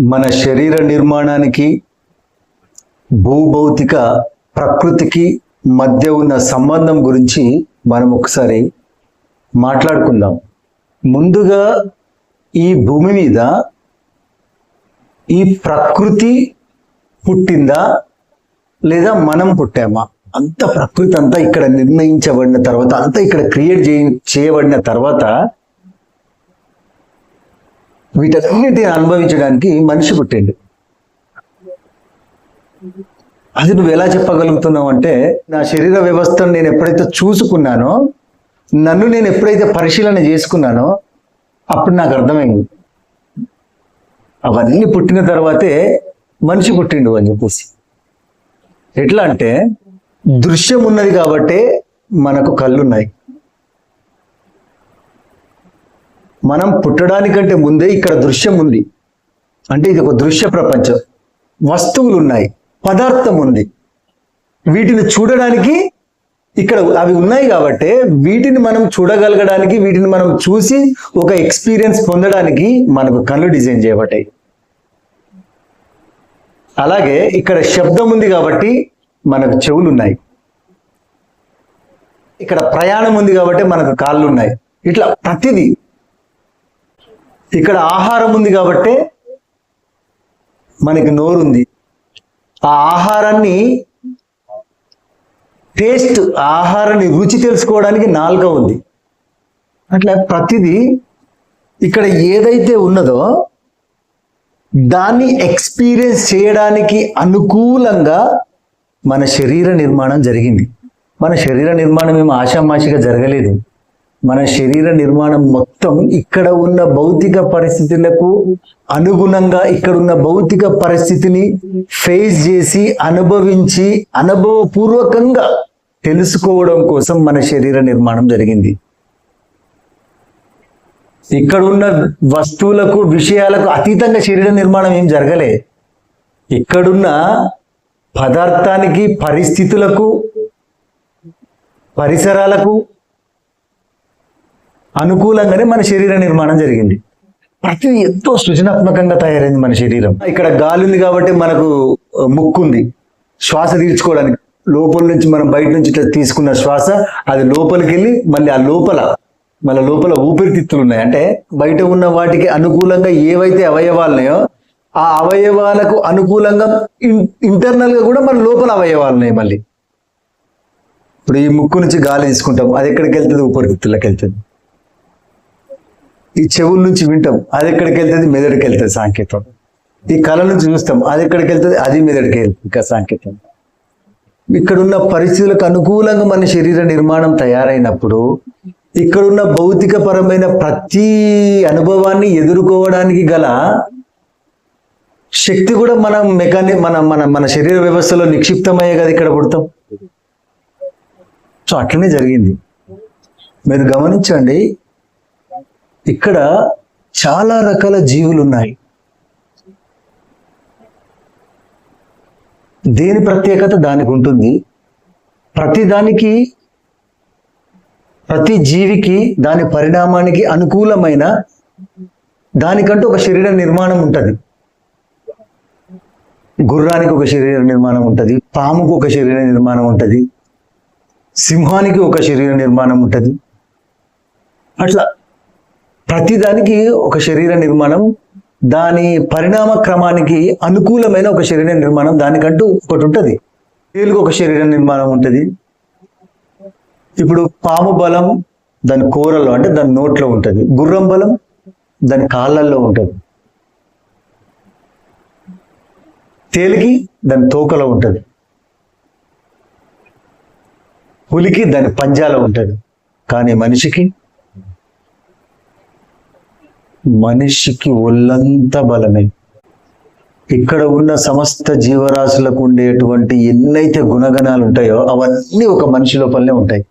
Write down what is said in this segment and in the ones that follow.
మన శరీర నిర్మాణానికి భూభౌతిక ప్రకృతికి మధ్య ఉన్న సంబంధం గురించి మనం ఒకసారి మాట్లాడుకుందాం. ముందుగా ఈ భూమి మీద ఈ ప్రకృతి పుట్టిందా లేదా మనం పుట్టామా? అంత ప్రకృతి అంతా ఇక్కడ నిర్ణయించబడిన తర్వాత అంతా ఇక్కడ క్రియేట్ చేయ చేయబడిన తర్వాత వీటన్నిటిని అనుభవించడానికి మనిషి పుట్టిండు. అది నువ్వు ఎలా చెప్పగలుగుతున్నావు అంటే నా శరీర వ్యవస్థను నేను ఎప్పుడైతే చూసుకున్నానో నన్ను నేను ఎప్పుడైతే పరిశీలన చేసుకున్నానో అప్పుడు నాకు అర్థమైంది. అవన్నీ పుట్టిన తర్వాతే మనిషి పుట్టిండు అని చెప్పేసి. ఎట్లా అంటే దృశ్యం ఉన్నది కాబట్టే మనకు కళ్ళున్నాయి. మనం పుట్టడానికంటే ముందే ఇక్కడ దృశ్యం ఉంది. అంటే ఇది ఒక దృశ్య ప్రపంచం. వస్తువులు ఉన్నాయి. పదార్థం ఉంది. వీటిని చూడడానికి ఇక్కడ అవి ఉన్నాయి కాబట్టి వీటిని మనం చూడగలగడానికి వీటిని మనం చూసి ఒక ఎక్స్పీరియన్స్ పొందడానికి మనకు కళ్ళు డిజైన్ చేయబట్టాయి అలాగే ఇక్కడ శబ్దం ఉంది కాబట్టి మనకు చెవులు ఉన్నాయి. ఇక్కడ ప్రయాణం ఉంది కాబట్టి మనకు కాళ్ళు ఉన్నాయి. ఇట్లా ప్రతిదీ ఇక్కడ ఆహారం ఉంది కాబట్టి మనకి నోరు ఉంది ఆ ఆహారాన్ని టేస్ట్ ఆహారాన్ని రుచి తెలుసుకోవడానికి నాలుక ఉంది. అట్లా ప్రతిదీ ఇక్కడ ఏదైతే ఉన్నదో దాన్ని ఎక్స్పీరియన్స్ చేయడానికి అనుకూలంగా మన శరీర నిర్మాణం జరిగింది. మన శరీర నిర్మాణం ఏమో ఆషామాషిగా జరగలేదు. మన శరీర నిర్మాణం మొత్తం ఇక్కడ ఉన్న భౌతిక పరిస్థితులకు అనుగుణంగా ఇక్కడ ఉన్న భౌతిక పరిస్థితిని ఫేస్ చేసి అనుభవించి అనుభవపూర్వకంగా తెలుసుకోవడం కోసం మన శరీర నిర్మాణం జరిగింది. ఇక్కడ ఉన్న వస్తువులకు విషయాలకు అతీతంగా శరీర నిర్మాణం ఏం జరగలే. ఇక్కడున్న పదార్థానికి పరిస్థితులకు పరిసరాలకు అనుకూలంగానే మన శరీర నిర్మాణం జరిగింది. ప్రతి ఎంతో సృజనాత్మకంగా తయారైంది మన శరీరం. ఇక్కడ గాలి ఉంది కాబట్టి మనకు ముక్కు ఉంది శ్వాస తీర్చుకోవడానికి. లోపల నుంచి మనం బయట నుంచి ఇట్లా తీసుకున్న శ్వాస అది లోపలికి వెళ్ళి మళ్ళీ ఆ లోపల మళ్ళీ లోపల ఊపిరితిత్తులు ఉన్నాయి. అంటే బయట ఉన్న వాటికి అనుకూలంగా ఏవైతే అవయవాలు ఉన్నాయో ఆ అవయవాలకు అనుకూలంగా ఇంటర్నల్గా కూడా మన లోపల అవయవాలు ఉన్నాయి మళ్ళీ. ఇప్పుడు ఈ ముక్కు నుంచి గాలి తీసుకుంటాం. అది ఎక్కడికి వెళ్తుంది? ఊపిరితిత్తులకు వెళ్తుంది. ఈ చెవుల నుంచి వింటాం. అది ఎక్కడికి వెళ్తుంది మెదడుకి వెళ్తుంది సాంకేతం. ఈ కళ నుంచి చూస్తాం. అది ఎక్కడికి వెళ్తుంది అది మెదడుకి వెళ్తుంది ఇంకా సాంకేతం. ఇక్కడున్న పరిస్థితులకు అనుకూలంగా మన శరీర నిర్మాణం తయారైనప్పుడు ఇక్కడున్న భౌతిక పరమైన ప్రతి అనుభవాన్ని ఎదుర్కోవడానికి గల శక్తి కూడా మనం మెకాని మన మన మన శరీర వ్యవస్థలో నిక్షిప్తమయ్యే కదా ఇక్కడ పుడతాం. సో అట్లనే జరిగింది. మీరు గమనించండి ఇక్కడ చాలా రకాల జీవులు ఉన్నాయి దేని ప్రత్యేకత దానికి ఉంటుంది? ప్రతి దానికి ప్రతి జీవికి దాని పరిణామానికి అనుకూలమైన దానికంటూ ఒక శరీర నిర్మాణం ఉంటుంది. గుర్రానికి ఒక శరీర నిర్మాణం ఉంటుంది. పాముకు ఒక శరీర నిర్మాణం ఉంటుంది. సింహానికి ఒక శరీర నిర్మాణం ఉంటుంది. అట్లా ప్రతిదానికి ఒక శరీర నిర్మాణం దాని పరిణామ క్రమానికి అనుకూలమైన ఒక శరీర నిర్మాణం దానికంటూ ఒకటి ఉంటుంది. తేలుగు ఒక శరీర నిర్మాణం ఉంటుంది. ఇప్పుడు పాము బలం దాని కూరలో అంటే దాని నోట్లో ఉంటుంది. గుర్రం బలం దాని కాళ్ళల్లో ఉంటుంది. తేలికి దాని తోకలో ఉంటుంది. పులికి దాని పంజాలో ఉంటుంది. కానీ మనిషికి మనిషికి ఒళ్ళంతా బలమే. ఇక్కడ ఉన్న సమస్త జీవరాశులకు ఉండేటువంటి ఎన్నైతే గుణగణాలు ఉంటాయో అవన్నీ ఒక మనిషి లోపలనే ఉంటాయి.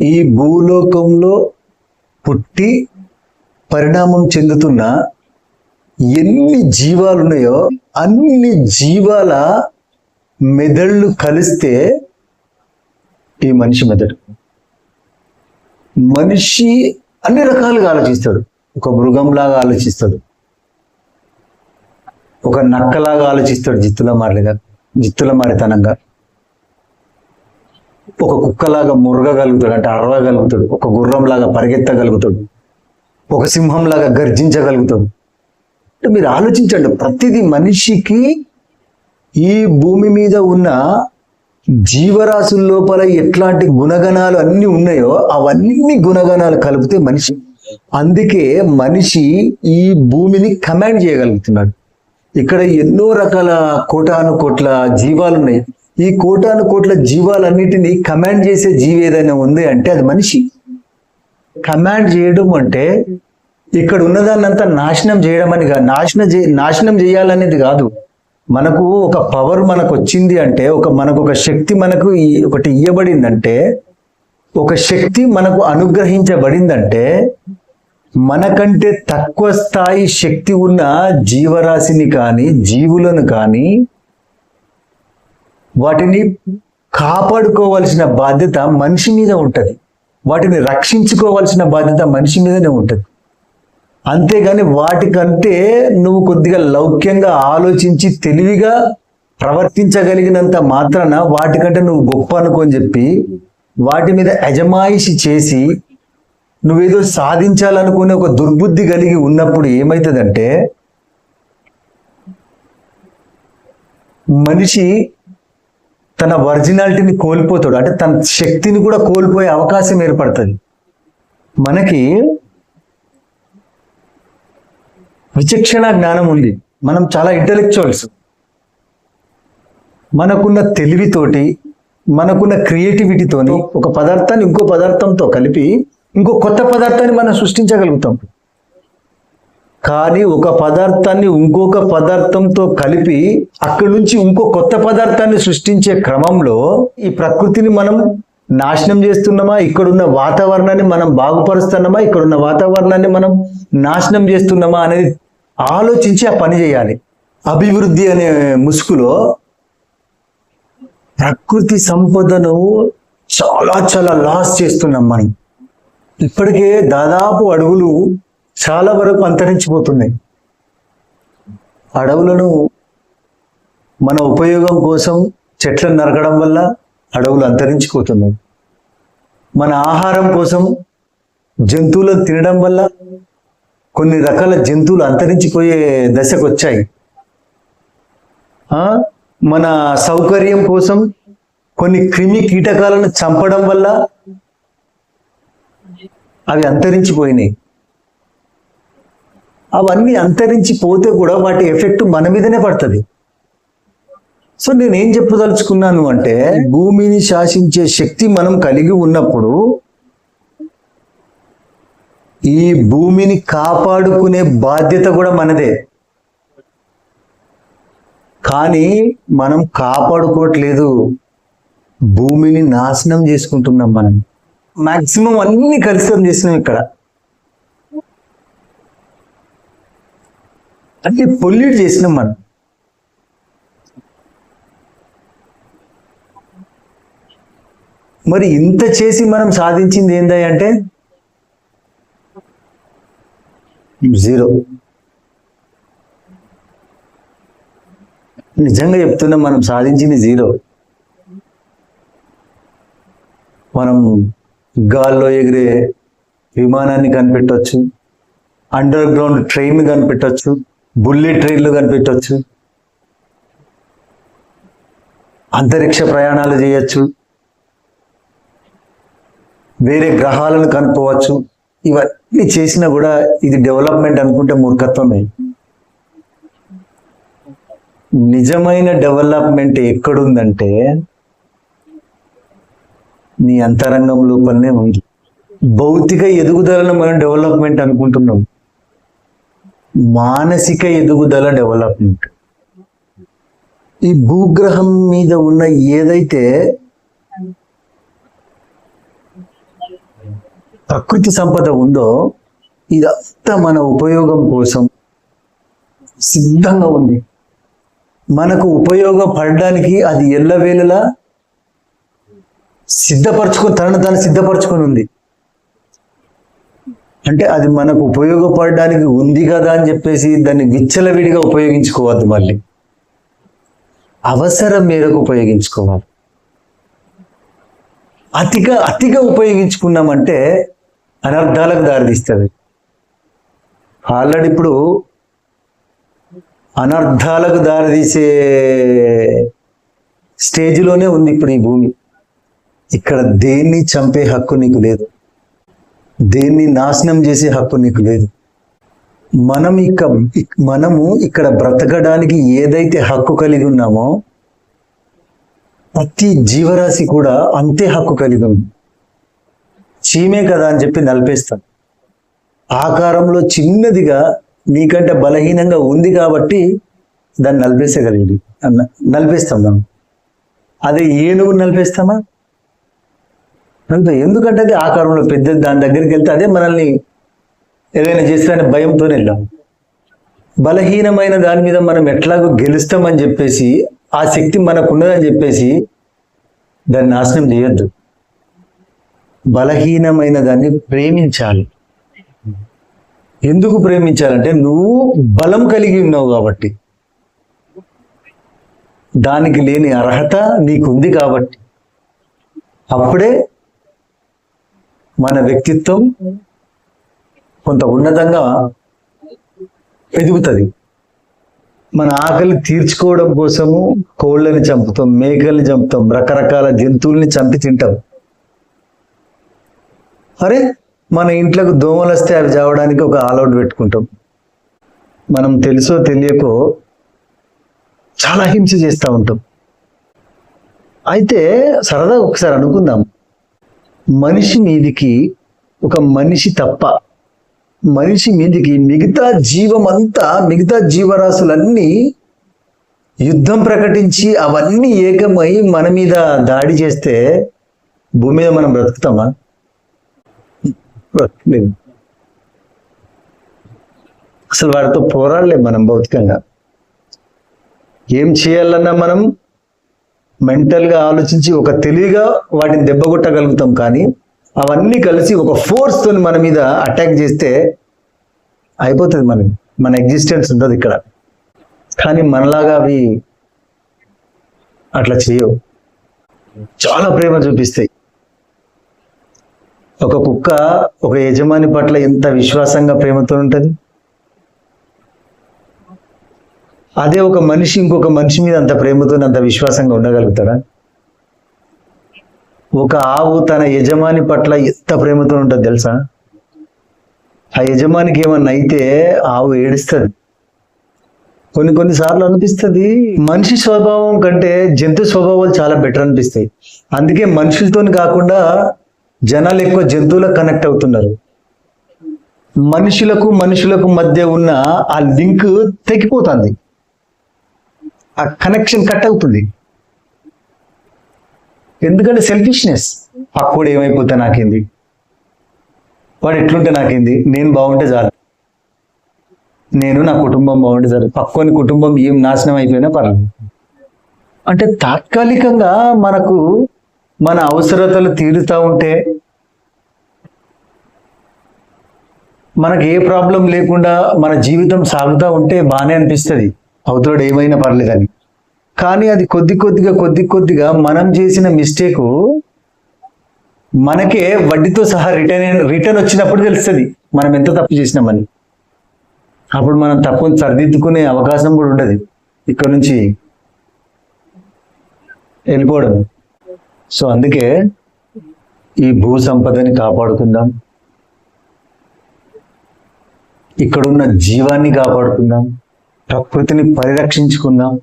ఈ భూలోకంలో పుట్టి పరిణామం చెందుతున్న ఎన్ని జీవాలు ఉన్నాయో అన్ని జీవాల మెదళ్ళు కలిస్తే ఈ మనిషి మెదడు. మనిషి అన్ని రకాలుగా ఆలోచిస్తాడు. ఒక మృగంలాగా ఆలోచిస్తాడు. ఒక నక్కలాగా ఆలోచిస్తాడు జిత్తుల మారిగా జిత్తుల మారితనంగా. ఒక కుక్కలాగా మురగగలుగుతాడు అంటే అరవగలుగుతాడు ఒక గుర్రంలాగా పరిగెత్తగలుగుతాడు ఒక సింహంలాగా గర్జించగలుగుతాడు. అంటే మీరు ఆలోచించండి ప్రతిదీ మనిషికి ఈ భూమి మీద ఉన్న జీవరాశుల లోపల ఎట్లాంటి గుణగణాలు అన్ని ఉన్నాయో అవన్నీ గుణగణాలు కలిపితే మనిషి అందుకే మనిషి ఈ భూమిని కమాండ్ చేయగలుగుతున్నాడు. ఇక్కడ ఎన్నో రకాల కోటాను కోట్ల జీవాలు ఉన్నాయి ఈ కోటాను కోట్ల జీవాలన్నిటినీ కమాండ్ చేసే జీవి ఏదైనా ఉంది అంటే అది మనిషి. కమాండ్ చేయడం అంటే ఇక్కడ ఉన్నదాన్నంతా నాశనం చేయడం అని కాదు. నాశనం చే నాశనం చేయాలనేది కాదు. మనకు ఒక పవర్ మనకు వచ్చింది అంటే ఒక మనకు ఒక శక్తి మనకు ఈ- ఒకటి ఇవ్వబడిందంటే ఒక శక్తి మనకు అనుగ్రహించబడిందంటే మనకంటే తక్కువ స్థాయి శక్తి ఉన్న జీవరాశిని కానీ జీవులను కానీ వాటిని కాపాడుకోవాల్సిన బాధ్యత మనిషి మీద ఉంటుంది. వాటిని రక్షించుకోవాల్సిన బాధ్యత మనిషి మీదనే ఉంటుంది. అంతేగాని వాటికంటే నువ్వు కొద్దిగా లౌక్యంగా ఆలోచించి తెలివిగా ప్రవర్తించగలిగినంత మాత్రాన వాటికంటే నువ్వు గొప్ప అనుకోని చెప్పి వాటి మీద అజమాయిషి చేసి నువ్వేదో సాధించాలనుకునే ఒక దుర్బుద్ధి కలిగి ఉన్నప్పుడు ఏమవుతుందంటే మనిషి తన ఒరిజినాలిటీని కోల్పోతాడు. అంటే తన శక్తిని కూడా కోల్పోయే అవకాశం ఏర్పడుతుంది. మనకి విచక్షణ జ్ఞానం ఉంది. మనం చాలా ఇంటలెక్చువల్స్ మనకున్న తెలివితోటి మనకున్న క్రియేటివిటీతోని ఒక పదార్థాన్ని ఇంకో పదార్థంతో కలిపి ఇంకో కొత్త పదార్థాన్ని మనం సృష్టించగలుగుతాం. కానీ ఒక పదార్థాన్ని ఇంకొక పదార్థంతో కలిపి అక్కడి నుంచి ఇంకో కొత్త పదార్థాన్ని సృష్టించే క్రమంలో ఈ ప్రకృతిని మనం నాశనం చేస్తున్నామా? ఇక్కడున్న వాతావరణాన్ని మనం బాగుపరుస్తున్నామా? ఇక్కడున్న వాతావరణాన్ని మనం నాశనం చేస్తున్నామా అనేది ఆలోచించి ఆ పని చేయాలి. అభివృద్ధి అనే ముసుగులో ప్రకృతి సంపదను చాలా చాలా లాస్ చేస్తున్నాం మనం. ఇప్పటికే దాదాపు అడవులు చాలా వరకు అంతరించిపోతున్నాయి. అడవులను మన ఉపయోగం కోసం చెట్లను నరకడం వల్ల అడవులు అంతరించిపోతున్నాయి. మన ఆహారం కోసం జంతువులను తినడం వల్ల కొన్ని రకాల జంతువులు అంతరించిపోయే దశకు వచ్చాయి. మన సౌకర్యం కోసం కొన్ని క్రిమి కీటకాలను చంపడం వల్ల అవి అంతరించిపోయినాయి. అవన్నీ అంతరించిపోతే కూడా వాటి ఎఫెక్ట్ మన మీదనే పడుతుంది. సో నేను ఏం చెప్పదలుచుకున్నాను అంటే భూమిని శాసించే శక్తి మనం కలిగి ఉన్నప్పుడు ఈ భూమిని కాపాడుకునే బాధ్యత కూడా మనదే. కానీ మనం కాపాడుకోవట్లేదు. భూమిని నాశనం చేసుకుంటున్నాం మనం. మాక్సిమం అన్ని కలుషితం చేస్తున్నాం ఇక్కడ. అన్ని పొల్యూట్ చేసినాం మనం. మరి ఇంత చేసి మనం సాధించింది ఏందా అంటే? జీరో. నిజంగా చెప్తున్నాం మనం సాధించింది జీరో. మనం గాల్లో ఎగిరే విమానాన్ని కనిపెట్టవచ్చు అండర్ గ్రౌండ్ ట్రైన్ కనిపెట్టవచ్చు బుల్లెట్ ట్రైన్లు కనిపెట్టవచ్చు అంతరిక్ష ప్రయాణాలు చేయొచ్చు. వేరే గ్రహాలను కనుక్కోవచ్చు. ఇవన్నీ చేసినా కూడా ఇది డెవలప్మెంట్ అనుకుంటే మూర్ఖత్వమే. నిజమైన డెవలప్మెంట్ ఎక్కడుందంటే నీ అంతరంగం లోపలనే ఉంది. భౌతిక ఎదుగుదలను మనం డెవలప్మెంట్ అనుకుంటున్నాం. మానసిక ఎదుగుదల డెవలప్మెంట్. ఈ భూగ్రహం మీద ఉన్న ఏదైతే ప్రకృతి సంపద ఉందో ఇదంతా మన ఉపయోగం కోసం సిద్ధంగా ఉంది. మనకు ఉపయోగపడడానికి అది ఎల్లవేళలా సిద్ధపరచుకొని తనను తాను సిద్ధపరచుకొని ఉంది. అంటే అది మనకు ఉపయోగపడడానికి ఉంది కదా అని చెప్పేసి దాన్ని విచ్చలవిడిగా ఉపయోగించుకోవద్దు మళ్ళీ. అవసరం మేరకు ఉపయోగించుకోవాలి. అతిగా అతిగా ఉపయోగించుకున్నామంటే అనర్థాలకు దారితీస్తుంది. ఆల్రెడీ ఇప్పుడు అనర్థాలకు దారితీసే స్టేజ్లోనే ఉంది ఇప్పుడు ఈ భూమి. ఇక్కడ దేన్ని చంపే హక్కు నీకు లేదు. దేన్ని నాశనం చేసే హక్కు నీకు లేదు. మనం ఇక మనము ఇక్కడ బ్రతకడానికి ఏదైతే హక్కు కలిగి ఉన్నామో ప్రతి జీవరాశి కూడా అంతే హక్కు కలిగి ఉంది. చీమే కదా అని చెప్పి నలిపేస్తాం. ఆకారంలో చిన్నదిగా నీకంటే బలహీనంగా ఉంది కాబట్టి దాన్ని నలిపేసగలిగింది అన్న నలిపేస్తాం మనం. అదే ఏనుగు నలిపేస్తామా? అంత. ఎందుకంటే అది ఆకారంలో పెద్దది దాని దగ్గరికి వెళ్తే అదే మనల్ని ఏదైనా చేస్తారనే భయంతో వెళ్ళాం. బలహీనమైన దాని మీద మనం ఎట్లాగో గెలుస్తామని చెప్పేసి ఆ శక్తి మనకు ఉన్నదని చెప్పేసి దాన్ని నాశనం చేయొద్దు. బలహీనమైన దాన్ని ప్రేమించాలి. ఎందుకు ప్రేమించాలంటే నువ్వు బలం కలిగి ఉన్నావు కాబట్టి. దానికి లేని అర్హత నీకుంది కాబట్టి. అప్పుడే మన వ్యక్తిత్వం కొంత ఉన్నతంగా ఎదుగుతుంది మన ఆకలి తీర్చుకోవడం కోసము కోళ్ళని చంపుతాం మేకల్ని చంపుతాం రకరకాల జంతువుల్ని చంపి తింటాం. అరే మన ఇంట్లోకి దోమలు వస్తే అవి చావడానికి ఒక ఆల్అౌట్ పెట్టుకుంటాం. మనం తెలుసో తెలియకో చాలా హింస చేస్తూ ఉంటాం. అయితే సరదా ఒకసారి అనుకుందాం. మనిషి మీదికి ఒక మనిషి తప్ప మనిషి మీదికి మిగతా జీవమంతా మిగతా జీవరాశులన్నీ యుద్ధం ప్రకటించి అవన్నీ ఏకమై మన మీద దాడి చేస్తే భూమి మీద మనం బ్రతుకుతామా? బ్రతకలేదు అసలు వాడితో పోరాడలేం మనం భౌతికంగా. ఏం చేయాలన్నా మనం మెంటల్గా ఆలోచించి ఒక తెలివిగా వాటిని దెబ్బ కొట్టగలుగుతాం కానీ అవన్నీ కలిసి ఒక ఫోర్స్తో మన మీద అటాక్ చేస్తే అయిపోతుంది మనం మన ఎగ్జిస్టెన్స్ ఉంటుంది ఇక్కడ. కానీ మనలాగా అవి అట్లా చేయవు. చాలా ప్రేమ చూపిస్తాయి. ఒక కుక్క ఒక యజమాని పట్ల ఎంత విశ్వాసంగా ప్రేమతో ఉంటుంది? అదే ఒక మనిషి ఇంకొక మనిషి మీద అంత ప్రేమతో అంత విశ్వాసంగా ఉండగలుగుతారా? ఒక ఆవు తన యజమాని పట్ల ఎంత ప్రేమతో ఉంటుంది తెలుసా? ఆ యజమానికి ఏమన్నా అయితే ఆవు ఏడుస్తుంది. కొన్ని కొన్ని సార్లు అనిపిస్తుంది మనిషి స్వభావం కంటే జంతు స్వభావాలు చాలా బెటర్ అనిపిస్తాయి. అందుకే మనుషులతో కాకుండా జనాలు ఎక్కువ జంతువులకు కనెక్ట్ అవుతున్నారు. మనుషులకు మనుషులకు మధ్య ఉన్న ఆ లింక్ తెగిపోతుంది. ఆ కనెక్షన్ కట్ అవుతుంది. ఎందుకంటే సెల్ఫిష్నెస్ పక్కోడు ఏమైపోతే నాకేంది? వాడు ఎట్లుంటే నాకేంది? నేను బాగుంటే చాలు. నేను నా కుటుంబం బాగుంటే చాలు. పక్కని కుటుంబం ఏం నాశనం అయిపోయినా పర్లేదు. అంటే తాత్కాలికంగా మనకు మన అవసరతలు తీరుతూ ఉంటే మనకు ఏ ప్రాబ్లం లేకుండా మన జీవితం సాగుతూ ఉంటే బాగానే అనిపిస్తుంది. అవుతాడు ఏమైనా పర్లేదని. కానీ అది కొద్ది కొద్దిగా కొద్ది కొద్దిగా మనం చేసిన మిస్టేకు మనకే వడ్డీతో సహా రిటర్న్ రిటర్న్ వచ్చినప్పుడు తెలుస్తుంది మనం ఎంత తప్పు చేసినామని. అప్పుడు మనం తప్పుని సరిదిద్దుకునే అవకాశం కూడా ఉండదు. ఇక్కడ నుంచి వెళ్ళిపోవడం. సో అందుకే ఈ భూ సంపదని కాపాడుకుందాం. ఇక్కడున్న జీవాన్ని కాపాడుకుందాం. ప్రకృతిని పరిరక్షించుకుందాం.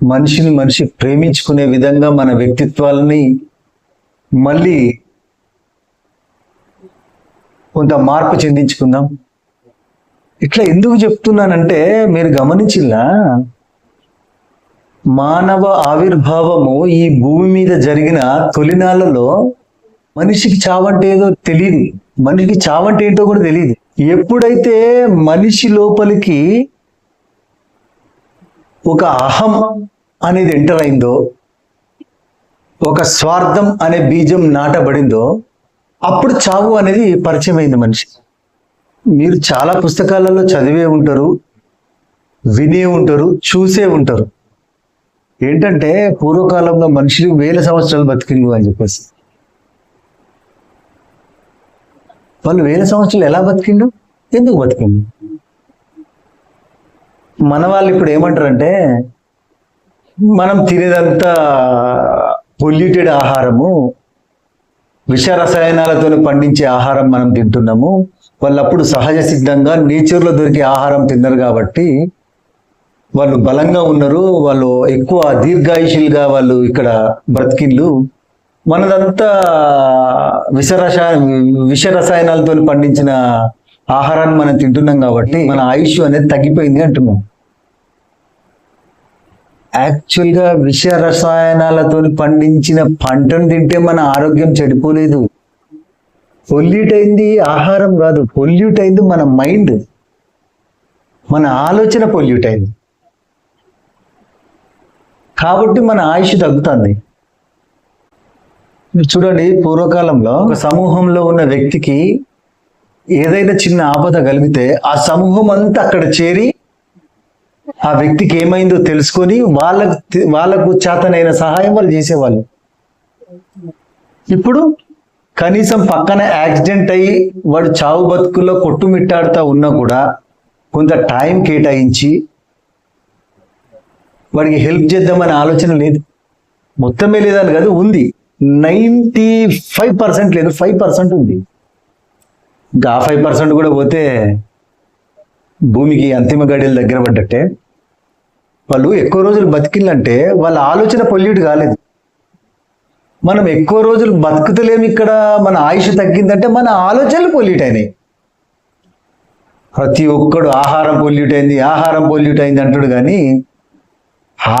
మనిషిని మనిషి ప్రేమించుకునే విధంగా మన వ్యక్తిత్వాలని మళ్ళీ కొంత మార్పు చెందించుకుందాం. ఇట్లా ఎందుకు చెప్తున్నానంటే మీరు గమనించిల్లా? మానవ ఆవిర్భావము ఈ భూమి మీద జరిగిన తొలినాళ్ళలో మనిషికి చావంటే ఏదో తెలియదు మనిషికి చావంటే ఏంటో కూడా తెలియదు ఎప్పుడైతే మనిషి లోపలికి ఒక అహం అనేది ఎంటర్ అయిందో ఒక స్వార్థం అనే బీజం నాటబడిందో అప్పుడు చావు అనేది పరిచయం అయింది మనిషి. మీరు చాలా పుస్తకాలలో చదివే ఉంటారు వినే ఉంటారు చూసే ఉంటారు. ఏంటంటే పూర్వకాలంలో మనుషులు వేల సంవత్సరాలు బతికిండు అని చెప్పేసి. వాళ్ళు వేల సంవత్సరాలు ఎలా బతికిండు? ఎందుకు బతికిండు? మన వాళ్ళు ఇప్పుడు ఏమంటారంటే మనం తినేదంతా పొల్యూటెడ్ ఆహారము విష రసాయనాలతో పండించే ఆహారం మనం తింటున్నాము వాళ్ళు అప్పుడు సహజ సిద్ధంగా నేచర్లో దొరికే ఆహారం తిన్నారు కాబట్టి వాళ్ళు బలంగా ఉన్నారు వాళ్ళు ఎక్కువ దీర్ఘాయుషులుగా వాళ్ళు ఇక్కడ బ్రతికిళ్ళు మనదంతా విష రసాయ విష రసాయనాలతో పండించిన ఆహారాన్ని మనం తింటున్నాం కాబట్టి మన ఆయుష్ అనేది తగ్గిపోయింది అంటున్నాం. యాక్చువల్గా విష రసాయనాలతో పండించిన పంటను తింటే మన ఆరోగ్యం చెడిపోలేదు. పొల్యూట్ అయింది ఆహారం కాదు పొల్యూట్ అయింది మన మైండ్. మన ఆలోచన పొల్యూట్ అయింది. కాబట్టి మన ఆయుష్ తగ్గుతుంది. చూడండి పూర్వకాలంలో ఒక సమూహంలో ఉన్న వ్యక్తికి ఏదైనా చిన్న ఆపద కలిగితే ఆ సమూహం అంతా అక్కడ చేరి ఆ వ్యక్తికి ఏమైందో తెలుసుకొని వాళ్ళకు వాళ్ళకు చేతనైన సహాయం వాళ్ళు చేసేవాళ్ళు. ఇప్పుడు కనీసం పక్కన యాక్సిడెంట్ అయ్యి వాడు చావు బతుకుల్లో కొట్టుమిట్టాడుతూ ఉన్నా కూడా కొంత టైం కేటాయించి వాడికి హెల్ప్ చేద్దామనే ఆలోచన లేదు. మొత్తమే లేదని కాదు ఉంది. నైంటీ ఫైవ్ పర్సెంట్ లేదు ఫైవ్ పర్సెంట్ ఉంది. ఇంకా ఫైవ్ పర్సెంట్ కూడా పోతే భూమికి అంతిమ గడియలు దగ్గర పడ్డట్టే. వాళ్ళు ఎక్కువ రోజులు బతికిందంటే వాళ్ళ ఆలోచన పొల్యూట్ కాలేదు. మనం ఎక్కువ రోజులు బతుకుతలేము ఇక్కడ మన ఆయుష్ తగ్గిందంటే మన ఆలోచనలు పొల్యూట్ అయినాయి. ప్రతి ఒక్కడు ఆహారం పొల్యూట్ అయింది ఆహారం పొల్యూట్ అయింది అంటాడు కానీ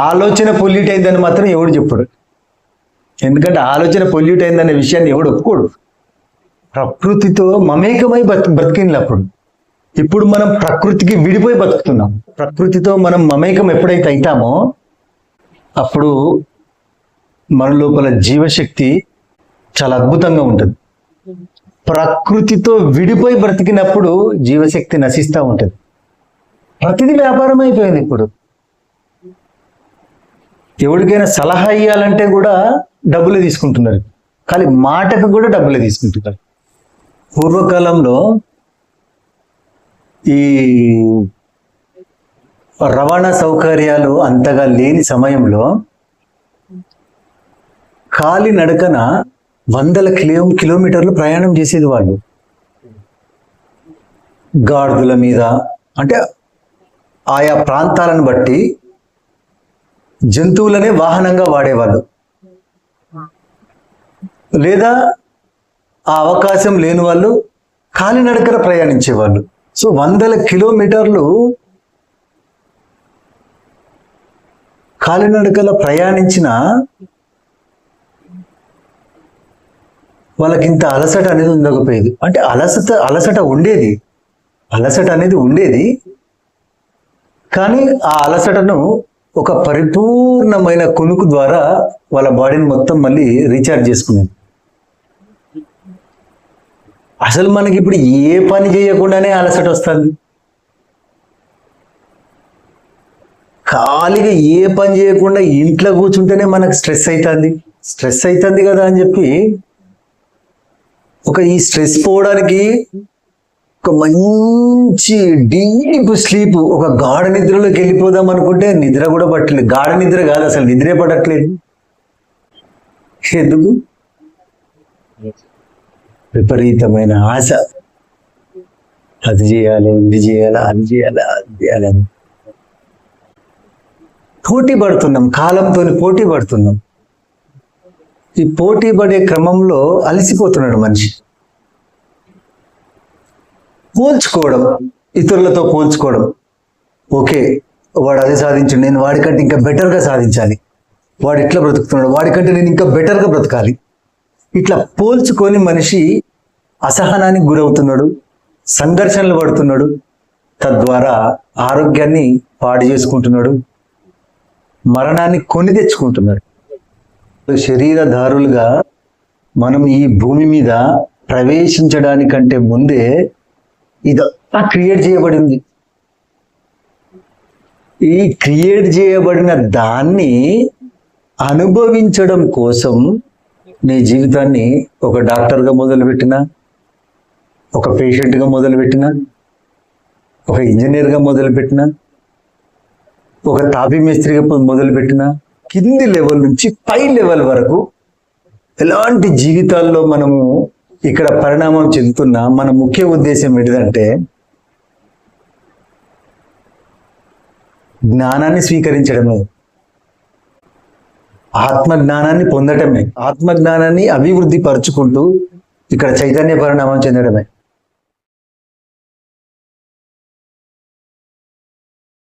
ఆలోచన పొల్యూట్ అయిందని మాత్రం ఎవడు చెప్పడు. ఎందుకంటే ఆలోచన పొల్యూట్ అయిందనే విషయాన్ని ఎవడు ఒప్పుకోడు. ప్రకృతితో మమేకమై బతు బ్రతికినప్పుడు అప్పుడు. ఇప్పుడు మనం ప్రకృతికి విడిపోయి బతుకుతున్నాం. ప్రకృతితో మనం మమేకం ఎప్పుడైతే అవుతామో అప్పుడు మన లోపల జీవశక్తి చాలా అద్భుతంగా ఉంటుంది. ప్రకృతితో విడిపోయి బ్రతికినప్పుడు జీవశక్తి నశిస్తూ ఉంటుంది. ప్రతిదీ వ్యాపారం అయిపోయింది ఇప్పుడు. ఎవరికైనా సలహా ఇవ్వాలంటే కూడా డబ్బులే తీసుకుంటున్నారు. కానీ మాటకు కూడా డబ్బులే తీసుకుంటున్నారు. పూర్వకాలంలో ఈ రవాణా సౌకర్యాలు అంతగా లేని సమయంలో కాలి నడకన వందల కిలో కిలోమీటర్లు ప్రయాణం చేసేది వాళ్ళు. గాడుల మీద అంటే ఆయా ప్రాంతాలను బట్టి జంతువులనే వాహనంగా వాడేవాళ్ళు. లేదా ఆ అవకాశం లేని వాళ్ళు కాలినడకన ప్రయాణించేవాళ్ళు. సో వందల కిలోమీటర్లు కాలినడకల ప్రయాణించిన వాళ్ళకి ఇంత అలసట అనేది ఉండకపోయేది. అంటే అలసట అలసట ఉండేది. అలసట అనేది ఉండేది. కానీ ఆ అలసటను ఒక పరిపూర్ణమైన కొనుకు ద్వారా వాళ్ళ బాడీని మొత్తం మళ్ళీ రీఛార్జ్ చేసుకునేది. అసలు మనకి ఇప్పుడు ఏ పని చేయకుండానే అలసట వస్తుంది. ఖాళీగా ఏ పని చేయకుండా ఇంట్లో కూర్చుంటేనే మనకు స్ట్రెస్ అవుతుంది స్ట్రెస్ అవుతుంది కదా అని చెప్పి ఒక ఈ స్ట్రెస్ పోవడానికి ఒక మంచి డీప్ స్లీప్ ఒక గాఢ నిద్రలోకి వెళ్ళిపోదాం అనుకుంటే నిద్ర కూడా పట్టలేదు. గాఢ నిద్ర కాదు అసలు నిద్రే పడట్లేదు. ఎందుకు? విపరీతమైన ఆశ. అది చేయాలి ఇది చేయాలి అది చేయాలి అది చేయాలి అని. పోటీ పడుతున్నాం కాలంతో పోటీ పడుతున్నాం. ఈ పోటీ పడే క్రమంలో అలసిపోతున్నాడు మనిషి. పోల్చుకోవడం ఇతరులతో పోల్చుకోవడం. ఓకే వాడు అది సాధించండి నేను వాడికంటే ఇంకా బెటర్గా సాధించాలి. వాడు ఇట్లా బ్రతుకుతున్నాడు వాడికంటే నేను ఇంకా బెటర్గా బ్రతకాలి. ఇట్లా పోల్చుకొని మనిషి అసహనానికి గురవుతున్నాడు సంఘర్షణలు పడుతున్నాడు తద్వారా ఆరోగ్యాన్ని పాడు చేసుకుంటున్నాడు మరణాన్ని కొని తెచ్చుకుంటున్నాడు. శరీరధారులుగా మనం ఈ భూమి మీద ప్రవేశించడానికంటే ముందే ఇదంతా క్రియేట్ చేయబడింది. ఈ క్రియేట్ చేయబడిన దాన్ని అనుభవించడం కోసం నీ జీవితాన్ని ఒక డాక్టర్గా మొదలుపెట్టినా ఒక పేషెంట్గా మొదలుపెట్టిన ఒక ఇంజనీర్గా మొదలుపెట్టిన ఒక తాపీ మేస్త్రిగా మొదలుపెట్టిన కింది లెవెల్ నుంచి పై లెవెల్ వరకు ఎలాంటి జీవితాల్లో మనము ఇక్కడ పరిణామం చెందుతున్న మన ముఖ్య ఉద్దేశం ఏంటిదంటే జ్ఞానాన్ని స్వీకరించడమే. ఆత్మజ్ఞానాన్ని పొందటమే. ఆత్మ జ్ఞానాన్ని అభివృద్ధి పరుచుకుంటూ ఇక్కడ చైతన్య పరిణామం చెందడమే.